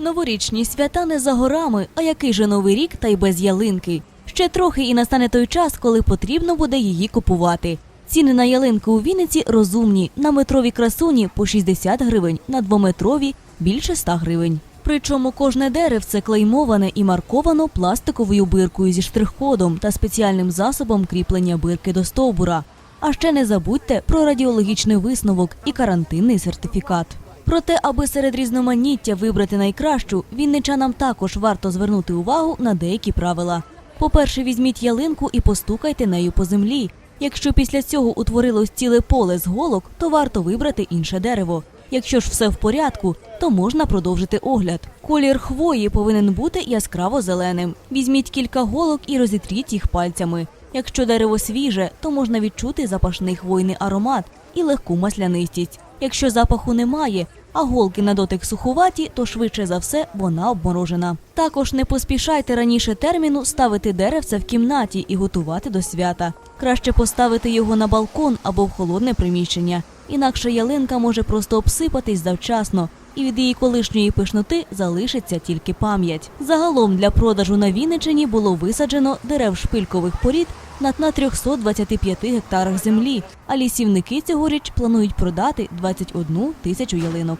Новорічні свята не за горами, а який же новий рік та й без ялинки. Ще трохи і настане той час, коли потрібно буде її купувати. Ціни на ялинку у Вінниці розумні. На метрові красуні по 60 гривень, на двометрові більше 100 гривень. Причому кожне деревце клеймоване і марковано пластиковою биркою зі штрих-кодом та спеціальним засобом кріплення бирки до стовбура. А ще не забудьте про радіологічний висновок і карантинний сертифікат. Проте, аби серед різноманіття вибрати найкращу, вінничанам також варто звернути увагу на деякі правила. По-перше, візьміть ялинку і постукайте нею по землі. Якщо після цього утворилось ціле поле з голок, то варто вибрати інше дерево. Якщо ж все в порядку, то можна продовжити огляд. Колір хвої повинен бути яскраво зеленим. Візьміть кілька голок і розітріть їх пальцями. Якщо дерево свіже, то можна відчути запашний хвойний аромат і легку маслянистість. Якщо запаху немає, а голки на дотик сухуваті, то швидше за все вона обморожена. Також не поспішайте раніше терміну ставити деревце в кімнаті і готувати до свята. Краще поставити його на балкон або в холодне приміщення. Інакше ялинка може просто обсипатись завчасно, і від її колишньої пишноти залишиться тільки пам'ять. Загалом для продажу на Вінниччині було висаджено дерев шпилькових порід на 325 гектарах землі, а лісівники цьогоріч планують продати 21 тисячу ялинок.